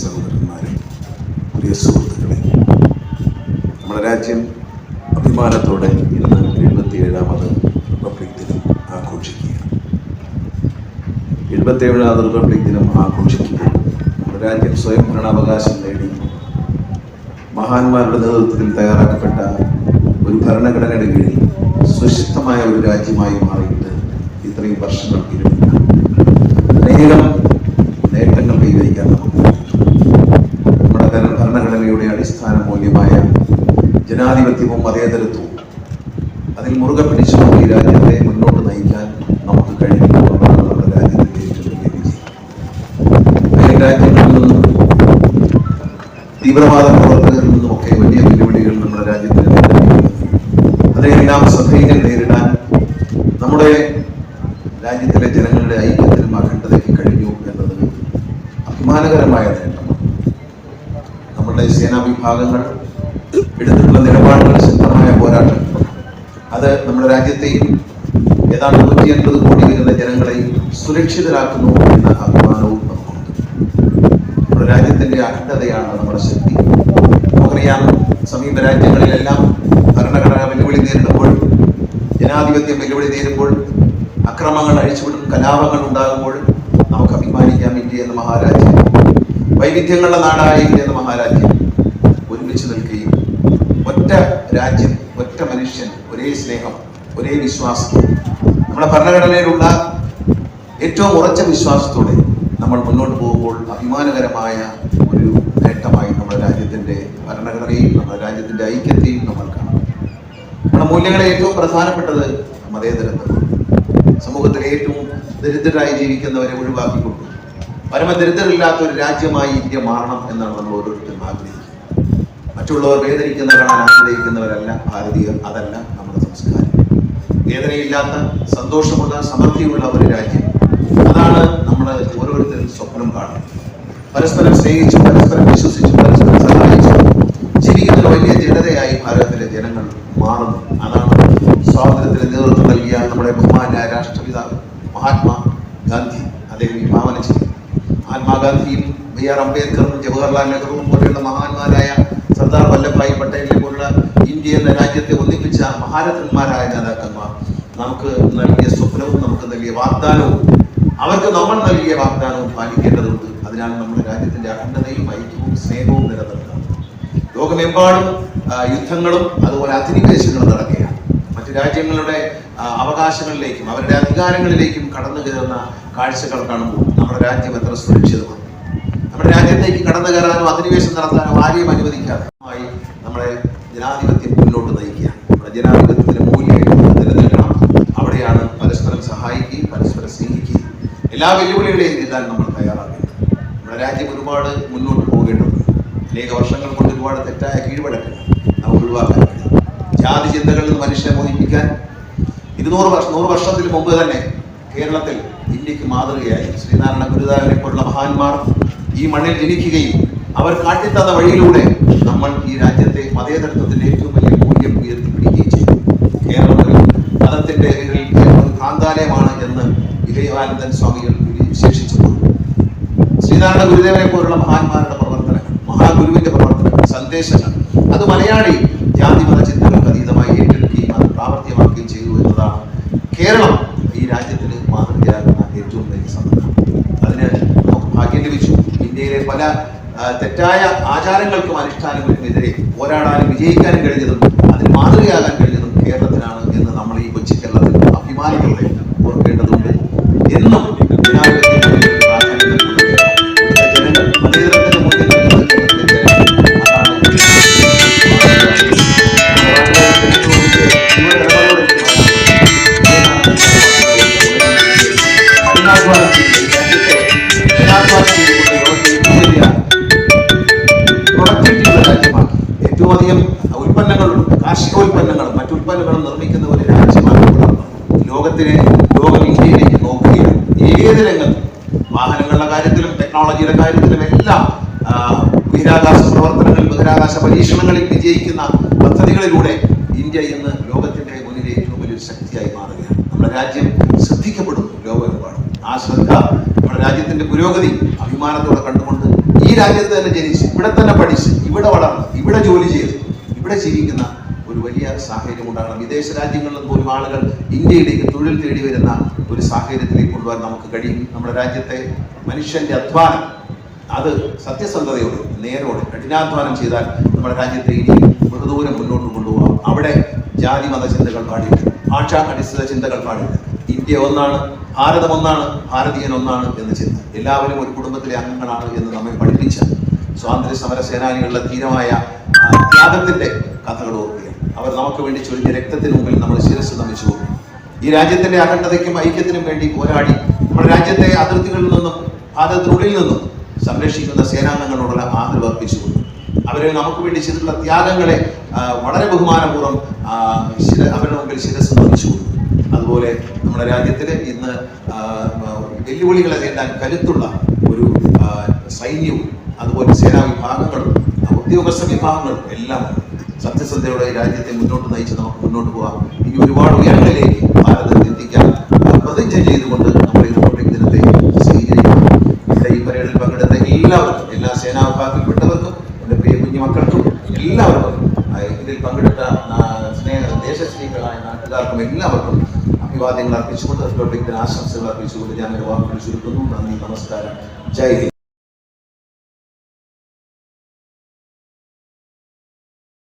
സഹോദരന്മാരെ പ്രിയ സുഹൃത്തുക്കളെ നമ്മുടെ രാജ്യം അഭിമാനത്തോടെ ഇന്ന് എഴുപത്തിയേഴാമത് റിപ്പബ്ലിക് ദിനം ആഘോഷിക്കുകയാണ്. എഴുപത്തിയേഴാമത് റിപ്പബ്ലിക് ദിനം ആഘോഷിക്കുമ്പോൾ നമ്മുടെ രാജ്യം സ്വയം ഭരണാവകാശം നേടി മഹാന്മാരുടെ നേതൃത്വത്തിൽ തയ്യാറാക്കപ്പെട്ട ഒരു ഭരണഘടനയുടെ കീഴിൽ സുശക്തമായ ഒരു രാജ്യമായി മാറിയിട്ട് ഇത്രയും വർഷങ്ങൾ ഇരുന്നില്ല അനേകം നേട്ടങ്ങൾ കൈവരിക്കാൻ നമുക്ക് നമ്മുടെ ഭരണ- ഭരണഘടനയുടെ അടിസ്ഥാന മൂല്യമായ ജനാധിപത്യവും മതേതരത്വവും അതിൽ മുറുകെ പിടിച്ചു ഈ രാജ്യത്തെ മുന്നോട്ട് നയിക്കാൻ നമുക്ക് കഴിയുന്നു എന്നുള്ളതാണ് നമ്മുടെ രാജ്യത്തിന്റെ ഏറ്റവും വലിയ വിജയം. അയൽ രാജ്യങ്ങളിൽ നിന്നും തീവ്രവാദ പ്രവർത്തകരിൽ നിന്നുമൊക്കെ വലിയ വെല്ലുവിളികൾ നമ്മുടെ രാജ്യത്തിന് അതിനെല്ലാം ശ്രദ്ധയിൽ നേരിടാൻ നമ്മുടെ രാജ്യത്തിലെ ജനങ്ങളുടെ ഐക്യത്തിനും അഖണ്ഡതയ്ക്ക് കഴിഞ്ഞു എന്നത് അഭിമാനകരമായ നേട്ടമാണ്. നമ്മുടെ സേനാ വിഭാഗങ്ങൾ എടുത്തിട്ടുള്ള നിലപാടുകൾ ശക്തമായ പോരാട്ടം. അത് നമ്മുടെ രാജ്യത്തെയും ഏതാണ്ട് നൂറ്റി അൻപത് കോടി വരുന്ന ജനങ്ങളെയും സുരക്ഷിതരാക്കുന്നു എന്ന അഭിമാനവും നമുക്കുണ്ട് നമ്മുടെ രാജ്യത്തിന്റെ അഖണ്ഡതയാണ് നമ്മുടെ ശക്തി. നമുക്കറിയാം സമീപ രാജ്യങ്ങളിലെല്ലാം ഭരണഘടന വെല്ലുവിളി നേരിടുമ്പോൾ ജനാധിപത്യം വെല്ലുവിളി നേരിടുമ്പോൾ അക്രമങ്ങൾ അഴിച്ചുവിടും കലാപങ്ങൾ ഉണ്ടാകുമ്പോൾ നമുക്ക് അഭിമാനിക്കാം ഇന്ത്യ എന്ന മഹാരാജ്യം. വൈവിധ്യങ്ങളുടെ നാടായ ഇന്ത്യ എന്ന മഹാരാജ്യം. സ്നേഹം ഒരേ വിശ്വാസം നമ്മുടെ ഭരണഘടനയിലുള്ള ഏറ്റവും ഉറച്ച വിശ്വാസത്തോടെ നമ്മൾ മുന്നോട്ട് പോകുമ്പോൾ അഭിമാനകരമായ ഒരു നേട്ടമായി നമ്മുടെ രാജ്യത്തിന്റെ ഭരണഘടനയും നമ്മുടെ രാജ്യത്തിന്റെ ഐക്യത്തെയും നമ്മൾ കാണാം. നമ്മുടെ മൂല്യങ്ങളെ ഏറ്റവും പ്രധാനപ്പെട്ടത് മതേതരത്വം. സമൂഹത്തിലെ ഏറ്റവും ദരിദ്രരായി ജീവിക്കുന്നവരെ ഒഴിവാക്കിക്കൊണ്ട് പരമദരിദ്രരില്ലാത്ത ഒരു രാജ്യമായി ഇന്ത്യ മാറണം എന്നാണ് നമ്മൾ ഓരോരുത്തരും ആഗ്രഹിക്കുന്നത്. മറ്റുള്ളവർ വേദനിക്കുന്ന കാണാൻ ആഗ്രഹിക്കുന്നവരല്ല ഭാരതീയർ അതല്ല നമ്മുടെ സംസ്കാരം. വേദനയില്ലാത്ത സന്തോഷമുള്ള സമൃദ്ധിയുള്ള ഒരു രാജ്യം. അതാണ് നമ്മൾ ഓരോരുത്തരും സ്വപ്നം കാണുന്നത്. പരസ്പരം സ്നേഹിച്ചു പരസ്പരം വിശ്വസിച്ചു പരസ്പരം സഹായിച്ചു ജീവിക്കുന്ന വലിയ ജനതയായി ഭാരതത്തിലെ ജനങ്ങൾ മാറുന്നു. അതാണ് സ്വാതന്ത്ര്യത്തിന് നേതൃത്വം നൽകിയ നമ്മുടെ ബഹുമാനായ രാഷ്ട്രപിതാവ് മഹാത്മാ ഗാന്ധി. അദ്ദേഹം വിഭാവന ചെയ്തു മഹാത്മാഗാന്ധിയും ബി ആർ അംബേദ്കറും ജവഹർലാൽ നെഹ്റുവും പോലെയുള്ള മഹാന്മാരായ സർദാർ വല്ലഭായ് പട്ടേലിനെ പോലുള്ള ഇന്ത്യ എന്ന രാജ്യത്തെ ഒന്നിപ്പിച്ച മഹാരഥന്മാരായ നേതാക്കന്മാർ നമുക്ക് നൽകിയ സ്വപ്നവും നമുക്ക് നൽകിയ വാഗ്ദാനവും അവർക്ക് നമ്മൾ നൽകിയ വാഗ്ദാനവും പാലിക്കേണ്ടതുണ്ട്. അതിനാൽ നമ്മുടെ രാജ്യത്തിന്റെ അഖണ്ഡതയും ഐക്യവും സ്നേഹവും നിലനിർത്തണം. ലോകമെമ്പാടും യുദ്ധങ്ങളും അതുപോലെ അധിനിവേശങ്ങളും നടക്കുകയാണ്. മറ്റു രാജ്യങ്ങളുടെ അവകാശങ്ങളിലേക്കും അവരുടെ അധികാരങ്ങളിലേക്കും കടന്നു കയറുന്ന കാഴ്ചകൾ കാണുമ്പോൾ നമ്മുടെ രാജ്യം എത്ര സുരക്ഷിതമാണ്. നമ്മുടെ രാജ്യത്തേക്ക് കടന്നു കയറാനോ അധിനിവേശം നടത്താനോ ആരെയും അനുവദിക്കാതെ. ജനാധിപത്യം മുന്നോട്ട് നയിക്കുക. നമ്മുടെ ജനാധിപത്യത്തിന്റെ മൂല്യം നിലനിൽക്കണം. അവിടെയാണ് പരസ്പരം സഹായിക്കുകയും പരസ്പരം സ്നേഹിക്കുകയും. എല്ലാ വെല്ലുവിളികളെയും നേരിടാൻ നമ്മൾ തയ്യാറാക്കുന്നത് നമ്മുടെ രാജ്യം ഒരുപാട് മുന്നോട്ട് പോകേണ്ടതുണ്ട്. അനേക വർഷങ്ങൾ കൊണ്ട് ഒരുപാട് തെറ്റായ കീഴ്വഴക്കൾ നമുക്ക് ഒഴിവാക്കാൻ ജാതി ചിന്തകളിൽ മനുഷ്യനെ മോഹിപ്പിക്കാൻ ഇരുന്നൂറ് വർഷം നൂറ് വർഷത്തിന് മുമ്പ് തന്നെ കേരളത്തിൽ ഇന്ത്യയ്ക്ക് മാതൃകയായി ശ്രീനാരായണ ഗുരുദേവനെ പോലുള്ള മഹാന്മാർ ഈ മണ്ണിൽ ജനിക്കുകയും അവർ കാട്ടിത്തന്ന വഴിയിലൂടെ നമ്മൾ ഈ രാജ്യത്തെ മതേതരത്വത്തിന്റെ ഏറ്റവും വലിയ മൂല്യം ഉയർത്തിപ്പിടിക്കുകയും ചെയ്തു. കേരളത്തിൽ മതത്തിന്റെ കാന്താലയമാണ് എന്ന് വിവേകാനന്ദൻ സ്വാമികൾ വിശേഷിച്ചപ്പോൾ. ശ്രീനാരായണ ഗുരുദേവനെ പോലുള്ള മഹാന്മാരുടെ പ്രവർത്തനങ്ങൾ മഹാഗുരുവിന്റെ പ്രവർത്തനങ്ങൾ സന്ദേശങ്ങൾ അത് മലയാളി ജാതി മത ചിന്തകൾക്ക് ഏറ്റെടുക്കുകയും അത് പ്രാവർത്തികമാക്കുകയും ചെയ്തു എന്നതാണ് കേരളം ഈ രാജ്യത്തിന് മാതൃകയാകുന്ന ഏറ്റവും വലിയ സമ്മതം അതിന് നമുക്ക് ഭാഗ്യം ലഭിച്ചു ഇന്ത്യയിലെ പല ആ, തെറ്റായ ആചാരങ്ങൾക്കും അനുഷ്ഠാനങ്ങൾക്കും എതിരെ പോരാടാനും വിജയിക്കാനും കഴിഞ്ഞതും അതിന് മാതൃകയാകാൻ കഴിഞ്ഞതും മറ്റു നിർമ്മിക്കുന്ന ഒരു രാജ്യമാണ് ലോകത്തിനെ ലോകം ഇന്ത്യയിലേക്ക് നോക്കുകയും ഏത് രംഗത്തും. വാഹനങ്ങളുടെ കാര്യത്തിലും ടെക്നോളജിയുടെ കാര്യത്തിലും എല്ലാം ബഹിരാകാശ പ്രവർത്തനങ്ങളിൽ ബഹിരാകാശ പരീക്ഷണങ്ങളിൽ വിജയിക്കുന്ന പദ്ധതികളിലൂടെ ഇന്ത്യ ഇന്ന് ലോകത്തിന്റെ മുന്നിൽ ഏറ്റവും വലിയൊരു ശക്തിയായി മാറുകയാണ്. നമ്മുടെ രാജ്യം ശ്രദ്ധിക്കപ്പെടുന്നു ലോകമെമ്പാടും. ആ ശ്രദ്ധ നമ്മുടെ രാജ്യത്തിന്റെ പുരോഗതി അഭിമാനത്തോടെ കണ്ടുകൊണ്ട് ഈ രാജ്യത്ത് തന്നെ ജനിച്ച് ഇവിടെ തന്നെ പഠിച്ച് ഇവിടെ വളർന്ന് ഇവിടെ ജോലി ചെയ്ത് ഇവിടെ ജീവിക്കുന്ന ഒരു വലിയ സാഹചര്യം ഉണ്ടാകണം. വിദേശ രാജ്യങ്ങളിൽ പോലും ആളുകൾ ഇന്ത്യയിലേക്ക് തൊഴിൽ തേടി വരുന്ന ഒരു സാഹചര്യത്തിലേക്ക് കൊണ്ടുവരാൻ നമുക്ക് കഴിയും. നമ്മുടെ രാജ്യത്തെ മനുഷ്യന്റെ അധ്വാനം അത് സത്യസന്ധതയോട് നേരോട് കഠിനാധ്വാനം ചെയ്താൽ നമ്മുടെ രാജ്യത്തെ ഇനി ബഹുദൂരം മുന്നോട്ട് കൊണ്ടുപോകാം. അവിടെ ജാതി മത ചിന്തകൾ പാടില്ല. ഭാഷാ അടിസ്ഥാന ചിന്തകൾ പാടില്ല. ഇന്ത്യ ഒന്നാണ് ഭാരതം ഒന്നാണ് ഭാരതീയൻ ഒന്നാണ് എന്ന് ചിന്ത. എല്ലാവരും ഒരു കുടുംബത്തിലെ അംഗങ്ങളാണ് എന്ന് നമ്മെ പഠിപ്പിച്ച സ്വാതന്ത്ര്യ സമര സേനാനികളുടെ ധീരമായ ത്യാഗത്തിന്റെ കഥകൾ ഓർക്കുകയാണ് അവർ നമുക്ക് വേണ്ടി ചൊരിഞ്ഞ രക്തത്തിന് മുമ്പിൽ നമ്മൾ ശിരസ് നമിച്ചു ഈ രാജ്യത്തിന്റെ അഖണ്ഡതയ്ക്കും ഐക്യത്തിനും വേണ്ടി പോരാടി നമ്മുടെ രാജ്യത്തെ അതിർത്തികളിൽ നിന്നും അതിർത്തിനുള്ളിൽ നിന്നും സംരക്ഷിക്കുന്ന സേനാംഗങ്ങളോടുള്ള ആദരവ് അർപ്പിച്ചു അവരെ നമുക്ക് വേണ്ടി ചെയ്തിട്ടുള്ള ത്യാഗങ്ങളെ വളരെ ബഹുമാനപൂർവം അവരുടെ മുമ്പിൽ ശിരസ് നമിച്ചു അതുപോലെ നമ്മുടെ രാജ്യത്തിൽ ഇന്ന് വെല്ലുവിളികളെ നേരിടാൻ കരുത്തുള്ള ഒരു സൈന്യവും അതുപോലെ സേനാ വിഭാഗങ്ങളും ഉദ്യോഗസ്ഥ വിഭാഗങ്ങളും എല്ലാം. സത്യസന്ധയോടെ രാജ്യത്തെ മുന്നോട്ട് നയിച്ച് നമുക്ക് മുന്നോട്ട് പോകാം. ഇനി ഒരുപാട് ഉയരങ്ങളിലേക്ക് ഭാരതത്തെ എത്തിക്കാൻ പ്രതിജ്ഞ ചെയ്തുകൊണ്ട് നമ്മൾ റിപ്പബ്ലിക് ദിനത്തെ സ്വീകരിക്കും ഇവിടെ ഈ പരേഡിൽ പങ്കെടുത്ത എല്ലാവർക്കും എല്ലാ സേനാ വിഭാഗത്തിൽപ്പെട്ടവർക്കും എന്റെ പ്രിയ കുഞ്ഞു മക്കൾക്കും എല്ലാവർക്കും ഇതിൽ പങ്കെടുത്ത സ്നേഹ ദേശസ്നേഹികളായ നാട്ടുകാർക്കും എല്ലാവർക്കും അഭിവാദ്യങ്ങൾ അർപ്പിച്ചുകൊണ്ട് റിപ്പബ്ലിക് ദിന ആശംസകൾ അർപ്പിച്ചുകൊണ്ട് ഞാൻ വാക്കുകൾ ചുരുക്കുന്നു. നന്ദി നമസ്കാരം. ജയ്